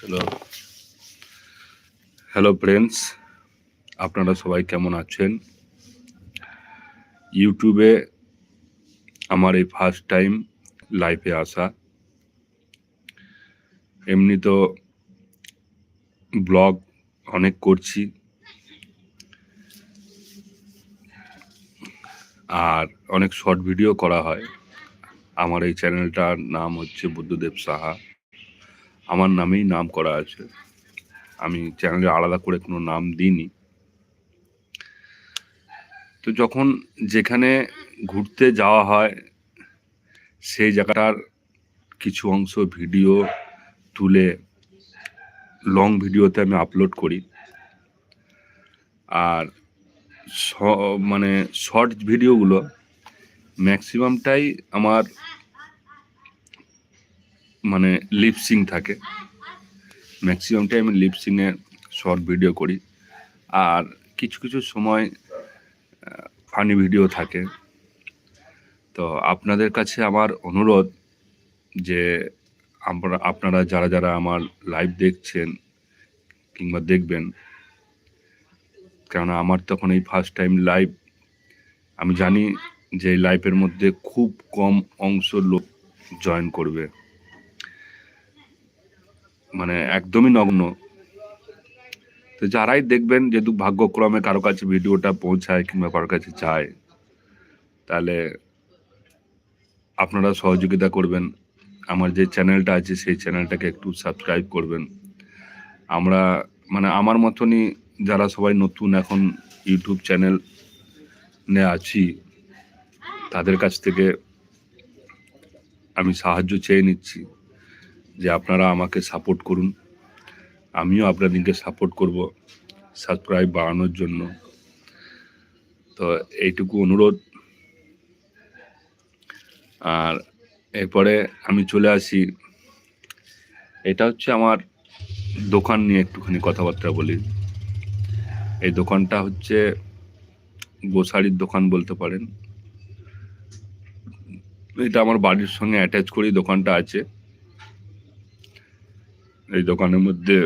Hello hello friends আপনারা সবাই কেমন আছেন? ইউটিউবে আমার এই ফার্স্ট টাইম লাইভে আসা। এমনি তো ব্লগ অনেক করছি। আর অনেক শর্ট ভিডিও করা হয়। আমার এই চ্যানেলটার নাম হচ্ছে বুদ্ধদেব সাহা। আমার নামেই নাম করা আছে। আমি চ্যানেলে আলাদা করে কোনো নাম দিইনি। তো যখন যেখানে ঘুরতে যাওয়া হয়, সেই জায়গাটার কিছু অংশ ভিডিও তুলে লং ভিডিওতে আমি আপলোড করি। আর মানে শর্ট ভিডিওগুলো ম্যাক্সিমামটাই আমার মানে লিপসিং থাকে। ম্যাক্সিমামটাই আমি লিপসিংয়ে শর্ট ভিডিও করি। আর কিছু কিছু সময় ফানি ভিডিও থাকে। তো আপনাদের কাছে আমার অনুরোধ যে আমরা, আপনারা যারা যারা আমার লাইভ দেখছেন কিংবা দেখবেন, কেননা আমার তখন এই ফার্স্ট টাইম লাইভ আমি জানি যে লাইভের মধ্যে খুব কম অংশ লোক জয়েন করবে। মানে একদমই নগ্ন। তো যারাই দেখবেন যেহেতু ভাগ্যক্রমে কারও কাছে ভিডিওটা পৌঁছায় কিংবা কারও কাছে যায়, তাহলে আপনারা সহযোগিতা করবেন। আমার যে চ্যানেলটা আছে, সেই চ্যানেলটাকে একটু সাবস্ক্রাইব করবেন। আমরা মানে আমার মতনই যারা সবাই নতুন এখন ইউটিউব চ্যানেল নে আছি, তাদের কাছ থেকে আমি সাহায্য চেয়ে নিচ্ছি। যে আপনারা আমাকে সাপোর্ট করুন। আমিও আপনাদেরকে সাপোর্ট করব সাবস্ক্রাইব বাড়ানোর জন্য। তো এইটুকু অনুরোধ। আর এরপরে আমি চলে আসি। এটা হচ্ছে আমার দোকান নিয়ে একটুখানি কথাবার্তা বলি। এই দোকানটা হচ্ছে গোসারির দোকান বলতে পারেন। এটা আমার বাড়ির সঙ্গে অ্যাটাচ করেই দোকানটা আছে। এই দোকানের মধ্যে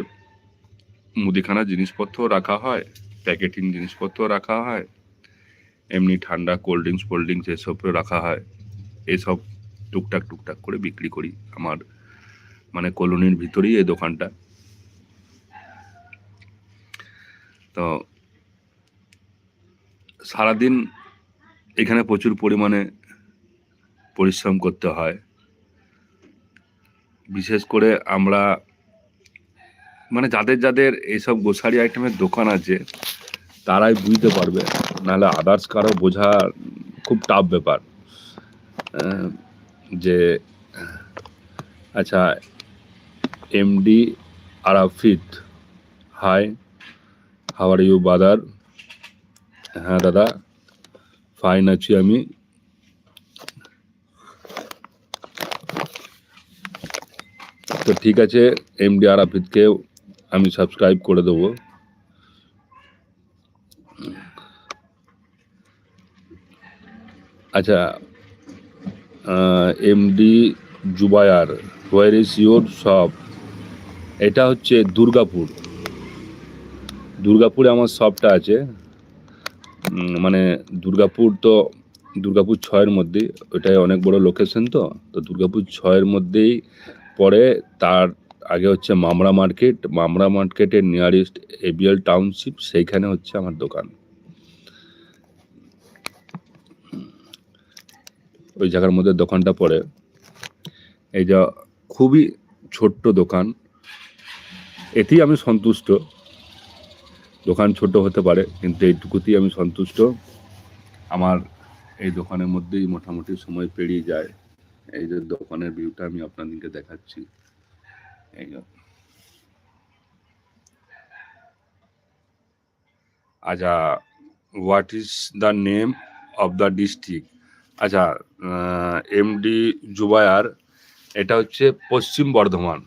মুদিখানা জিনিসপত্র রাখা হয়, প্যাকেটিং জিনিসপত্র রাখা হয়, এমনি ঠান্ডা কোল্ড ড্রিঙ্কস ফোল্ড ড্রিঙ্কস এসব রাখা হয়। এসব টুকটাক টুকটাক করে বিক্রি করি আমার মানে কলোনির ভিতরেই এই দোকানটা। তো সারাদিন এখানে প্রচুর পরিমাণে পরিশ্রম করতে হয়। বিশেষ করে আমরা মানে যাদের যাদের এইসব গোসারি আইটেমের দোকান আছে, তারাই বুঝতে পারবে। নাহলে আদার্স কারও বোঝা খুব টাফ ব্যাপার। যে আচ্ছা MD Arafit hi how are you brother হ্যাঁ দাদা ফাইন আছি আমি। তো ঠিক আছে এমডি আরাফিদকে আমি সাবস্ক্রাইব করে দেবো। আচ্ছা MD Zubair where is your shop এটা হচ্ছে দুর্গাপুর। দুর্গাপুরে আমার শপটা আছে। মানে দুর্গাপুর তো, দুর্গাপুর ছয়ের মধ্যেই, ওটাই অনেক বড় লোকেশন তো তো দুর্গাপুর ছয়ের মধ্যেই পরে তার আগে হচ্ছে মামরা মার্কেট, মামরা মার্কেটের নিয়ারেস্ট এবিএল টাউনশিপ সেইখানে হচ্ছে আমার দোকান। ওই জায়গার মধ্যে দোকানটা পড়ে। এই যা খুবই ছোট্ট দোকান। এতেই আমি সন্তুষ্ট। দোকান ছোট হতে পারে, কিন্তু এইটুকুতেই আমি সন্তুষ্ট। আমার এই দোকানের মধ্যেই মোটামুটি সময় পেরিয়ে যায়। এই যে দোকানের ভিউটা আমি আপনাদেরকে দেখাচ্ছি। এই যে আচ্ছা what is the name of the district আচ্ছা এমডি জুবায়ার এটা হচ্ছে পশ্চিম বর্ধমান।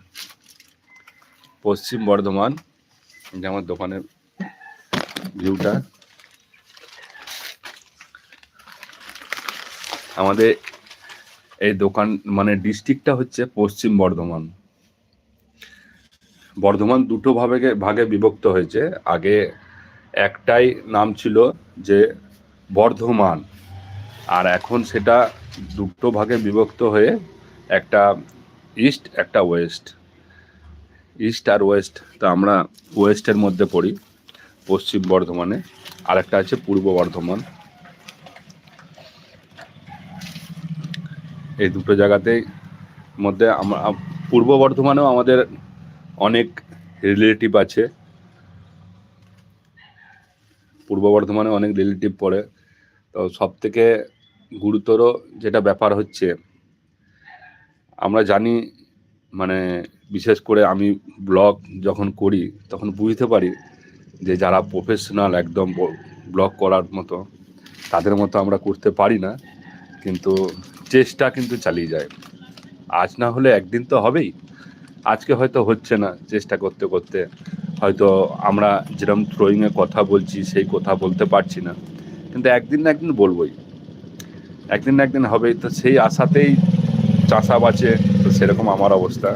পশ্চিম বর্ধমান যে আমার দোকানের ভিউটা আমাদের এই দোকান মানে ডিস্ট্রিক্টটা হচ্ছে পশ্চিম বর্ধমান। বর্ধমান দুটো ভাগে ভাগে বিভক্ত হয়েছে। আগে একটাই নাম ছিল যে বর্ধমান, আর এখন সেটা দুটো ভাগে বিভক্ত হয়ে একটা ইস্ট, একটা ওয়েস্ট। ইস্ট আর ওয়েস্ট, তো আমরা ওয়েস্টের মধ্যে পড়ি, পশ্চিম বর্ধমানে। আর একটা আছে পূর্ব বর্ধমান। এই দুটো জায়গাতেই মধ্যে আমরা, পূর্ব বর্ধমানেও আমাদের অনেক রিলেটিভ আছে। পূর্ব বর্ধমানে অনেক রিলেটিভ পড়ে। তো সব থেকে গুরুতর যেটা ব্যাপার হচ্ছে, আমরা জানি মানে বিশেষ করে আমি ব্লগ যখন করি, তখন বুঝতে পারি যে যারা প্রফেশনাল একদম ব্লগ করার মতো, তাদের মতো আমরা করতে পারি না। কিন্তু চেষ্টা কিন্তু চালিয়ে যায়। আজ না হলে একদিন তো হবেই। আজকে হয়তো হচ্ছে না চেষ্টা করতে করতে। হয়তো আমরা যেরকম থ্রোয়িংয়ে কথা বলছি, সেই কথা বলতে পারছি না। কিন্তু একদিন না একদিন বলবোই। একদিন না একদিন হবেই। তো সেই আশাতেই চাষা বাঁচে তো সেরকম আমার অবস্থা।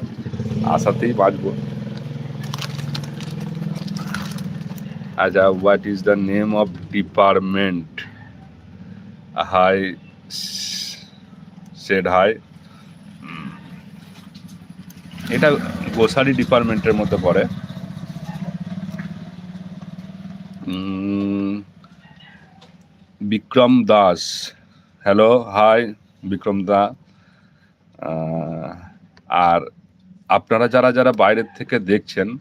আশাতেই বাঁচবো। আচ্ছা what is the name of department hi said hi এটা গোসারি ডিপার্টমেন্টের মধ্যে পড়ে। Bikram Das. Hello hi Bikram da. আর আপনারা যারা যারা বাইরের থেকে দেখছেন,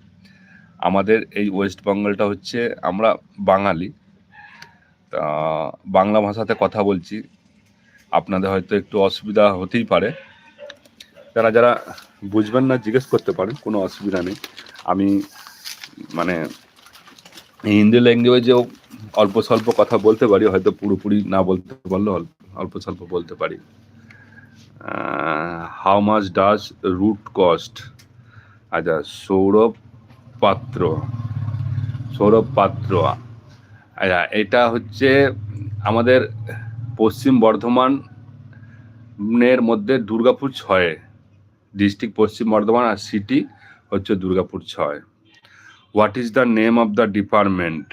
আমাদের এই ওয়েস্ট বেঙ্গলটা হচ্ছে আমরা বাঙালি। তা, বাংলা ভাষাতে কথা বলছি। আপনাদের হয়তো একটু অসুবিধা হতেই পারে। যারা যারা বুঝবেন না, জিজ্ঞেস করতে পারেন, কোনো অসুবিধা নেই। আমি মানে হিন্দি ল্যাঙ্গুয়েজেও অল্প স্বল্প কথা বলতে পারি, হয়তো পুরোপুরি না বলতে অল্প অল্প স্বল্প বলতে পারি। How much does root cost আচ্ছা সৌরভ পাত্র সৌরভ পাত্র। আচ্ছা এটা হচ্ছে আমাদের পশ্চিম বর্ধমানের মধ্যে দুর্গাপুর ছয়ে। ডিস্ট্রিক্ট পশ্চিম বর্ধমান আর সিটি হচ্ছে দুর্গাপুর ছয়। What is the name of the department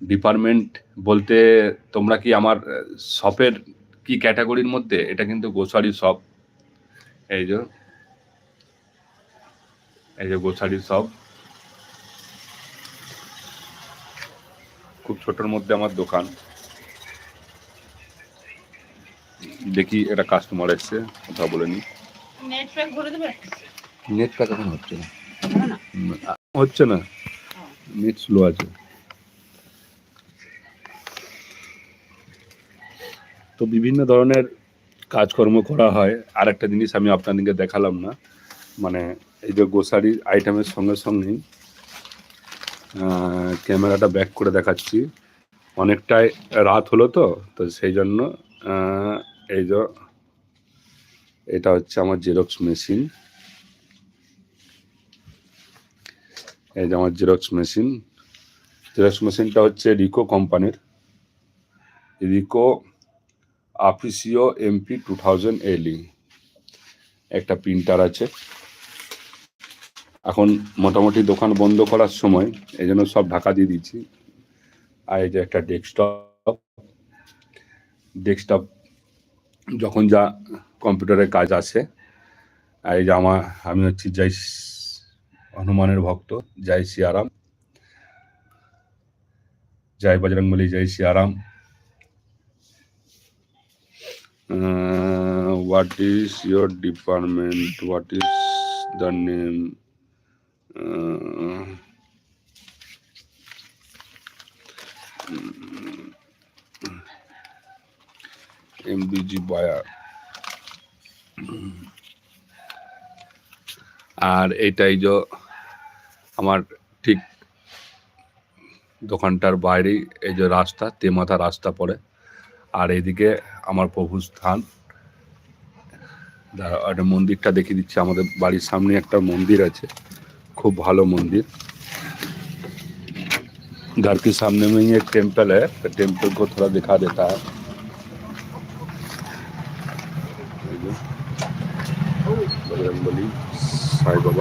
department বলতে তোমরা কি আমার শপের কি ক্যাটাগরির মধ্যে? এটা কিন্তু গোসারি শপ এই যে এই যে গোসারি শপ খুব ছোটোর মধ্যে আমার দোকান। দেখি এটা কাস্টমার এসছে, কথা বলে নি নেট প্যাক ভরে দেবে? নেট প্যাক এখন হচ্ছে না। হচ্ছে না। নেট স্লো আছে। তো বিভিন্ন ধরনের কাজকর্ম করা হয়। আর একটা জিনিস আমি আপনাদেরকে দেখালাম না। মানে এই যে গোসারি আইটেমের সঙ্গে সঙ্গেই আহ, ক্যামেরাটা ব্যাক করে দেখাচ্ছি। অনেকটাই রাত হলো তো তো সেই জন্য এই যে এটা হচ্ছে আমার জেরক্স মেশিন এই যে আমার জেরক্স মেশিন জেরক্স মেশিনটা হচ্ছে রিকো কোম্পানির Ricoh Aficio MP two thousand LE একটা প্রিন্টার আছে। এখন মোটামুটি দোকান বন্ধ করার সময় এই জন্য সব ঢাকা দিয়ে দিচ্ছি। আর এই যে একটা ডেস্কটপ ডেস্কটপ যখন যা কম্পিউটারের কাজ আছে। আর এই যে আমার, আমি হচ্ছি জয় হনুমানের ভক্ত, জয় সিয়ারাম জয় বজরংবলী জয় Siyaram what is your department what is the name MBG buyer আর এইটাই যে আমার ঠিক দোকানটার বাইরেই এই যে রাস্তা তেমাথা রাস্তা পড়ে আর এইদিকে আমার প্রভু স্থান দাঁড়াও, একটা মন্দিরটা দেখিয়ে দিচ্ছি আমাদের বাড়ির সামনে একটা মন্দির আছে খুব ভালো मंदिर घर के सामने में ही एक टेम्पल है तो टेम्पल को थोड़ा दिखा देता है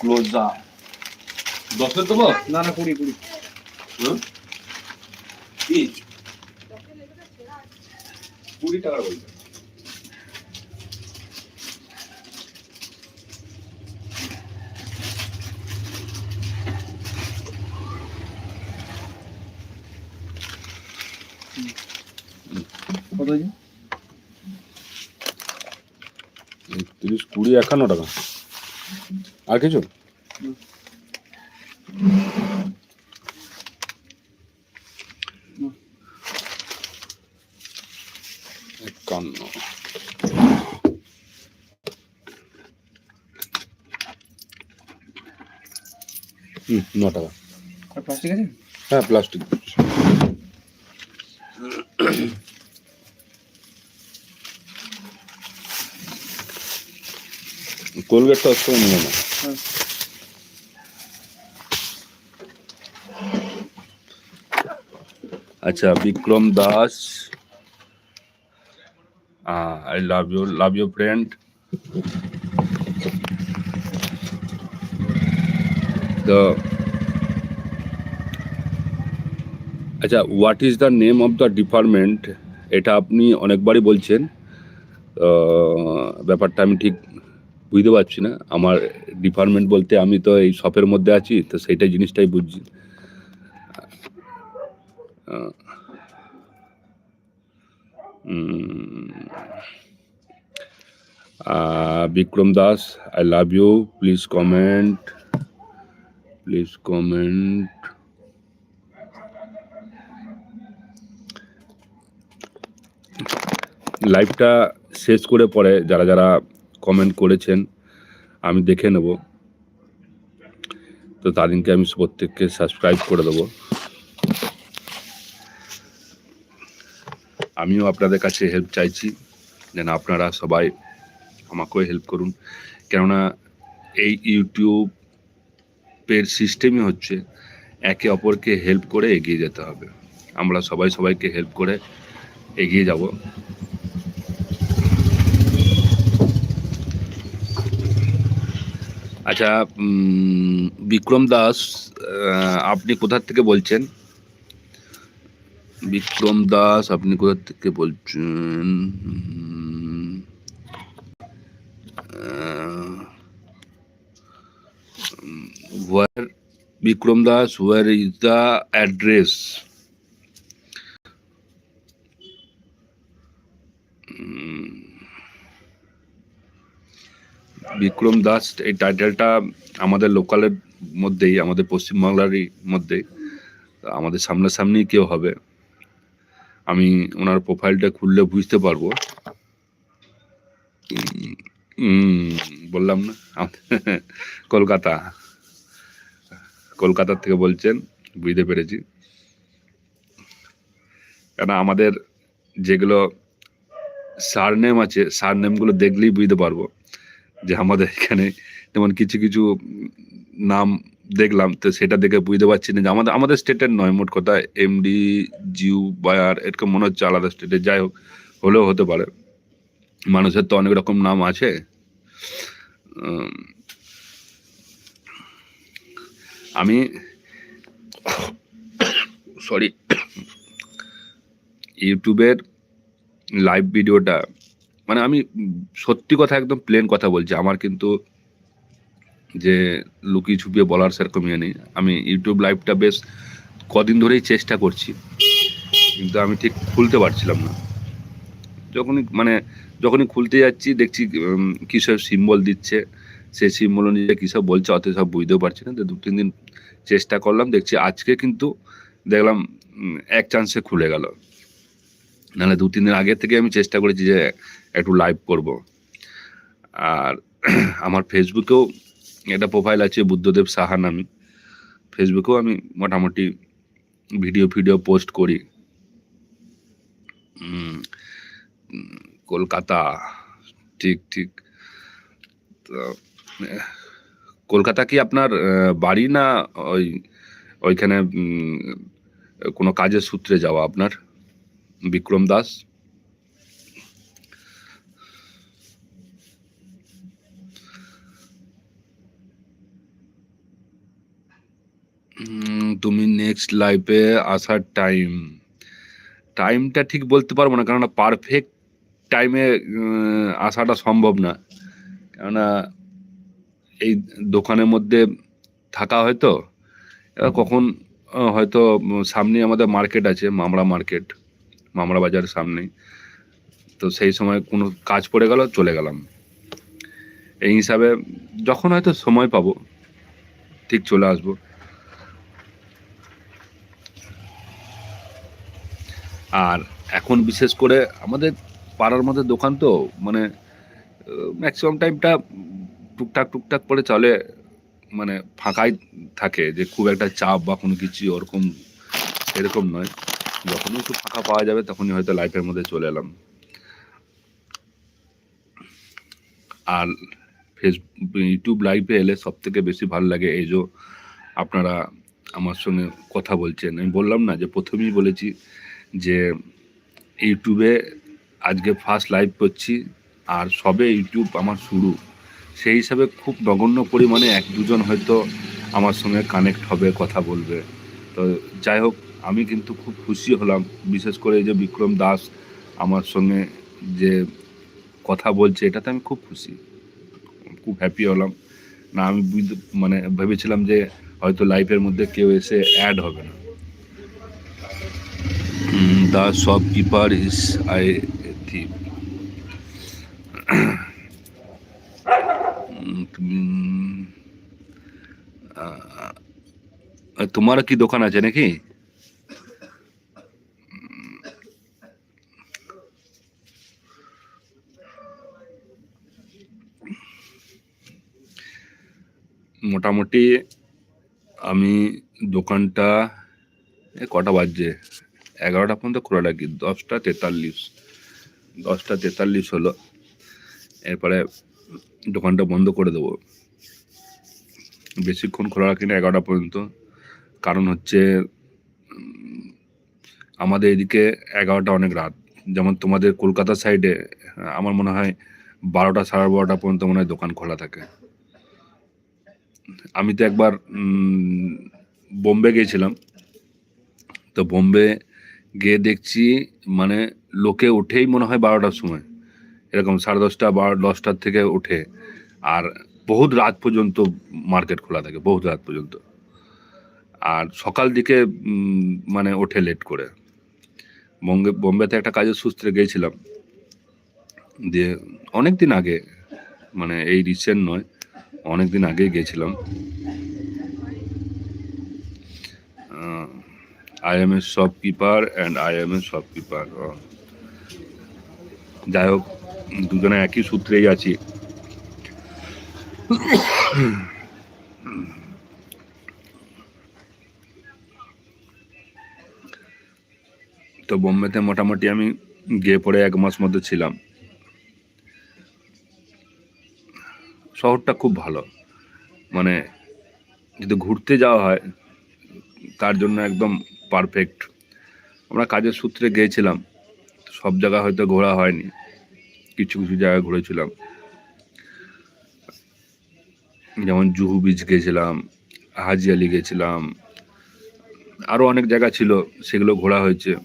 ক্লোজ আপ দশের দেবো? না না কুড়ি কুড়ি। কুড়ি বলছে। কত তিরিশ কুড়ি একান্ন টাকা। আর কিছু? একান্ন। হুম ন টাকা। প্লাস্টিক আছে? হ্যাঁ প্লাস্টিক কোলগেটটা আসলে নিয়ে না আচ্ছা Bikram Das I love you love you friend. তো আচ্ছা what is the name of the department এটা আপনি অনেকবারই বলছেন। ব্যাপারটা আমি ঠিক বুঝতে পারছি না। আমার ডিপার্টমেন্ট বলতে আমি তো এই শপের মধ্যে আছি, তো সেইটা জিনিসটাই বুঝছি। Bikram Das I love you please comment please comment লাইভটা শেষ করে পরে যারা যারা কমেন্ট করেছেন, আমি দেখে নেব। তো তাদেরকে আমি প্রত্যেককে সাবস্ক্রাইব করে দেবো। আমিও আপনাদের কাছে হেল্প চাইছি, যেন আপনারা সবাই আমাকেও হেল্প করুন। কেননা এই ইউটিউবের সিস্টেমই হচ্ছে, একে অপরকে হেল্প করে এগিয়ে যেতে হবে। আমরা সবাই সবাইকে হেল্প করে এগিয়ে যাব। আচ্ছা বিক্রম দাস আপনি কোথা থেকে বলছেন? বিক্রম দাস আপনি কোথা থেকে বলছেন? Bikram Das is the address? উম, বিক্রম দাস, এই টাইটেলটা আমাদের লোকালের মধ্যেই, আমাদের পশ্চিমবাংলারই মধ্যেই। আমাদের সামনাসামনি কেউ হবে। আমি ওনার প্রোফাইলটা খুললে বুঝতে পারব। বললাম না? কলকাতা। কলকাতা থেকে বলছেন, বুঝতে পেরেছি। কেন আমাদের যেগুলো সারনেম আছে সারনেমগুলো দেখলেই বুঝতে পারব। যে আমাদের এখানে যেমন কিছু কিছু নাম দেখলাম, তো সেটা দেখে বুঝতে পারছি না যে আমাদের আমাদের স্টেটের নয় মোট কথা এমডি জিউ বায়ার এরকম মনে হচ্ছে আলাদা স্টেটে যাই হোক, হলেও হতে পারে। মানুষের তো অনেক রকম নাম আছে। আমি সরি ইউটিউবের লাইভ ভিডিওটা মানে আমি সত্যি কথা একদম প্লেন কথা বলছি। আমার কিন্তু যে লুকিয়ে ছুপিয়ে বলার সেরকম ইয়ে নেই। আমি ইউটিউব লাইভটা বেশ কদিন ধরেই চেষ্টা করছি। কিন্তু আমি ঠিক খুলতে পারছিলাম না। যখনই মানে যখনই খুলতে যাচ্ছি, দেখছি কিসব সিম্বল দিচ্ছে সেই সিম্বল অনুযায়ী কিসব বলছে অত সব বুঝতেও পারছি না। তো দু, তিন দিন চেষ্টা করলাম, দেখছি আজকে কিন্তু দেখলাম এক চান্সে খুলে গেল। নাহলে দু, তিন দিন আগে থেকে আমি চেষ্টা করেছি যে একটু লাইভ করব। আর আমার ফেসবুকেও একটা প্রোফাইল আছে বুদ্ধদেব সাহা নামে। ফেসবুকেও আমি মোটামুটি ভিডিও ফিডিও পোস্ট করি। কলকাতা, ঠিক ঠিক। তো, কলকাতা কি আপনার বাড়ি না ওই, ওইখানে কোনো কাজের সূত্রে যাওয়া আপনার? বিক্রম দাস। তুমি নেক্সট লাইফে আসার টাইম টাইমটা ঠিক বলতে পারব না, কেননা পারফেক্ট টাইমে আসাটা সম্ভব না। কেননা এই দোকানের মধ্যে থাকা হয়তো কখন হয়তো সামনে আমাদের মার্কেট আছে, মামড়া মার্কেট মামড়া বাজারের সামনেই। তো সেই সময় কোনো কাজ পড়ে গেল, চলে গেলাম। এই হিসাবে যখন হয়তো সময় পাবো, ঠিক চলে আসব। আর এখন বিশেষ করে আমাদের পাড়ার মধ্যে দোকান তো মানে ম্যাক্সিমাম টাইমটা টুকটাক টুকটাক করে চলে মানে ফাঁকাই থাকে যে খুব একটা চাপ বা কোনো কিছু ওরকম, এরকম নয়। যখনই একটু ফাঁকা পাওয়া যাবে, তখনই হয়তো লাইফের মধ্যে চলে এলাম। আর ফেসবুক ইউটিউব লাইভে এলে সব থেকে বেশি ভালো লাগে এই যে আপনারা আমার সঙ্গে কথা বলছেন। আমি বললাম না যে প্রথমেই বলেছি যে ইউটিউবে আজকে ফার্স্ট লাইভ করছি আর সবে ইউটিউব আমার শুরু। সেই হিসাবে খুব নগণ্য পরিমাণে এক দুজন হয়তো আমার সঙ্গে কানেক্ট হবে, কথা বলবে। তো যাই হোক আমি কিন্তু খুব খুশি হলাম, বিশেষ করে এই যে বিক্রম দাস আমার সঙ্গে যে কথা বলছে, এটাতে আমি খুব খুশি, খুব হ্যাপি হলাম। না, আমি মানে ভেবেছিলাম যে হয়তো লাইফের মধ্যে কেউ এসে অ্যাড হবে না। The the shopkeeper is I তোমার কি দোকান আছে নাকি? মোটামুটি আমি দোকানটা কটা বাজছে? এগারোটা পর্যন্ত খোলা রাখি। দশটা তেতাল্লিশ। দশটা তেতাল্লিশ হলো। এরপরে দোকানটা বন্ধ করে দেবো। বেশিক্ষণ খোলা রাখি না এগারোটা পর্যন্ত। কারণ হচ্ছে আমাদের এদিকে এগারোটা অনেক রাত। যেমন তোমাদের কলকাতা সাইডে আমার মনে হয় বারোটা সাড়ে বারোটা পর্যন্ত মনে হয় দোকান খোলা থাকে। আমি তো একবার বোম্বে গিয়েছিলাম তো বোম্বে গিয়ে দেখছি মানে লোকে উঠেই মনে হয় বারোটার সময়। এরকম সাড়ে দশটা বারো দশটার থেকে উঠে। আর বহুত রাত পর্যন্ত মার্কেট খোলা থাকে, বহুত রাত পর্যন্ত। আর সকাল দিকে মানে ওঠে লেট করে। বম্বে, বোম্বেতে একটা কাজের সূত্রে গিয়েছিলাম। দিয়ে অনেক দিন আগে মানে এই রিসেন্ট নয় অনেক দিন আগেই গিয়েছিলাম। I am a shopkeeper and I am a shopkeeper যাই হোক, দুজনে একই সূত্রেই আছি। তো বোম্বেতে মোটামুটি আমি গিয়ে পরে এক মাস মধ্যে ছিলাম। শহরটা খুব ভালো। মানে যদি ঘুরতে যাওয়া হয়, তার জন্য একদম পারফেক্ট আমরা কাজের সূত্রে গিয়েছিলাম সব জায়গা হয়তো ঘোরা হয়নি। কিছু কিছু জায়গায় ঘুরেছিলাম। যেমন জুহু বিচ গেছিলাম হাজি আলি গেছিলাম আরও অনেক জায়গা ছিল, সেগুলো ঘোরা হয়েছে।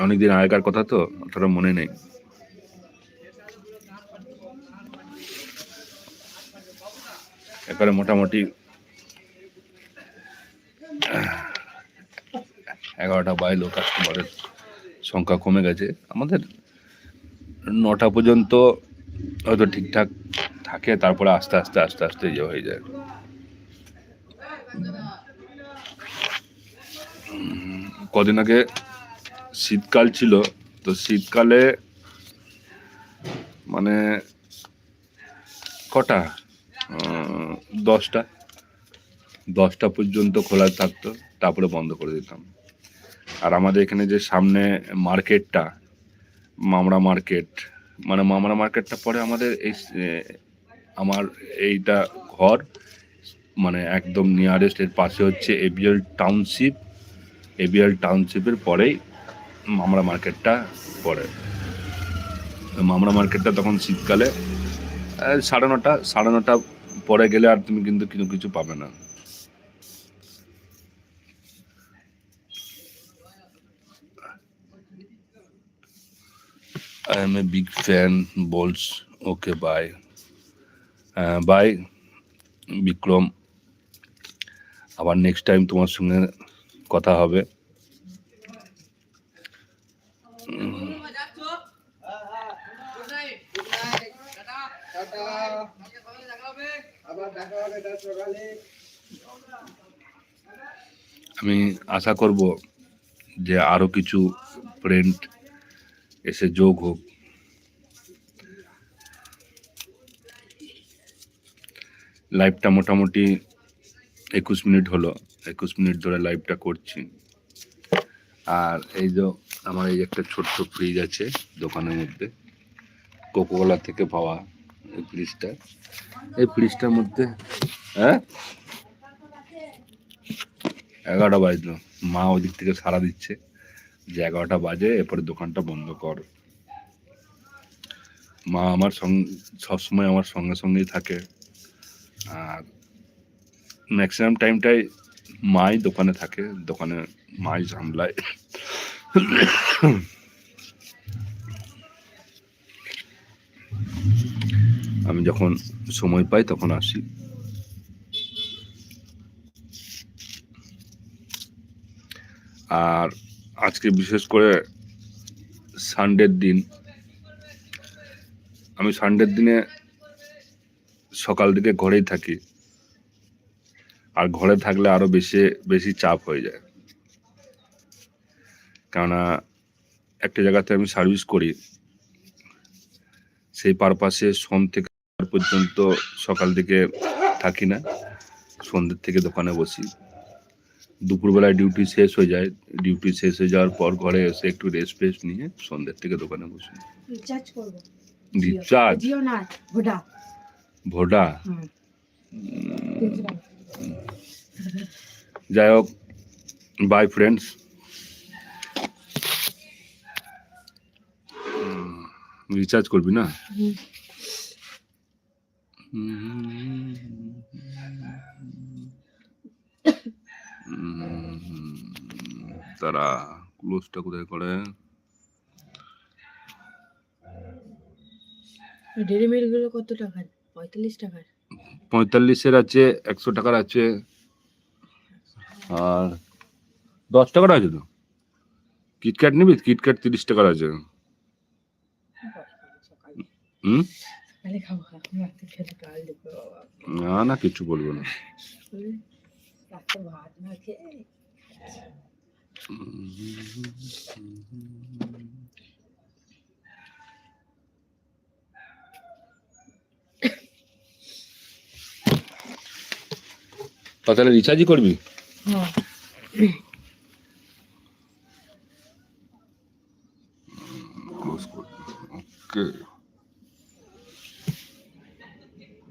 অনেকদিন আগেকার কথা তো, অতটা মনে নেই। এবারে মোটামুটি এগারোটা বাইলো কাস্টমারের সংখ্যা কমে গেছে। আমাদের নটা পর্যন্ত হয়তো ঠিকঠাক থাকে, তারপরে আস্তে আস্তে আস্তে আস্তে ইয়ে হয়ে যায়। কদিন আগে শীতকাল ছিল, তো শীতকালে মানে কটা? দশটা। দশটা পর্যন্ত খোলা থাকতো, তারপরে বন্ধ করে দিতাম। আর আমাদের এখানে যে সামনে মার্কেটটা, মামরা মার্কেট মানে মামরা মার্কেটটা পরে আমাদের এই আমার এইটা ঘর মানে একদম নিয়ারেস্ট এর পাশে হচ্ছে এবিএল টাউনশিপ। এবিএল টাউনশিপের পরেই মামরা মার্কেটটা পড়ে। মামরা মার্কেটটা তখন শীতকালে সাড়ে নটা সাড়ে নটা পরে গেলে আর তুমি কিন্তু কিছু কিছু পাবে না am a big fan. Balls. Okay, bye. Uh, bye, Vikram আবার নেক্সট টাইম তোমার সঙ্গে কথা হবে আমি আশা করব যে আরও কিছু ফ্রেন্ড এসে যোগ হোক। লাইভটা মোটামুটি একুশ মিনিট হলো। একুশ মিনিট ধরে লাইভটা করছি। আর এই যে আমার এই একটা ছোট্ট ফ্রিজ আছে দোকানের মধ্যে। কোকোকোলা থেকে পাওয়া এই ফ্রিজটা এই ফ্রিজটার মধ্যে হ্যাঁ? এগারোটা বাজলো। মা ওদিক থেকে সারা দিচ্ছে যে এগারোটা বাজে, এরপরে দোকানটা বন্ধ কর। মা আমার সঙ্গে সবসময় আমার সঙ্গে সঙ্গেই থাকে। আর ম্যাক্সিমাম টাইমটাই মাই দোকানে থাকে। দোকানে মাই সামলায়। আমি যখন সময় পাই তখন আসি। আর আজকে বিশেষ করে সানডের দিন, আমি সানডের দিনে সকাল থেকে ঘরেই থাকি। আর ঘরে থাকলে আরও বেশি বেশি চাপ হয়ে যায়। কেননা একটা জায়গাতে আমি সার্ভিস করি, সেই পারপাসে সোম থেকে পর্যন্ত সকাল থেকে থাকি না। সন্ধ্যের থেকে দোকানে বসি। দুপুরবেলায় ডিউটি শেষ হয়ে যায়। ডিউটি শেষ হয়ে যাওয়ার পর ঘরে এসে একটু রেস্ট ফেস্ট নিয়ে সন্ধ্যের থেকে দোকানে বসি। রিচার্জ করব। রিচার্জ না ভোডা ভোডা যাই হোক বাই ফ্রেন্ডস রিচার্জ করবি না? তারা ক্লোজটা কোথায় করে? ডেরি মিল্কগুলো কত টাকার? পঁয়তাল্লিশ টাকার। পঁয়তাল্লিশের আছে একশো টাকার আছে। আর দশ টাকার আছে তো? কিটক্যাট নিবি? কিটক্যাট তিরিশ টাকার আছে। হুম? না না কিছু বলব না। তাহলে রিচার্জই করবি? হ্যাঁ। ওকে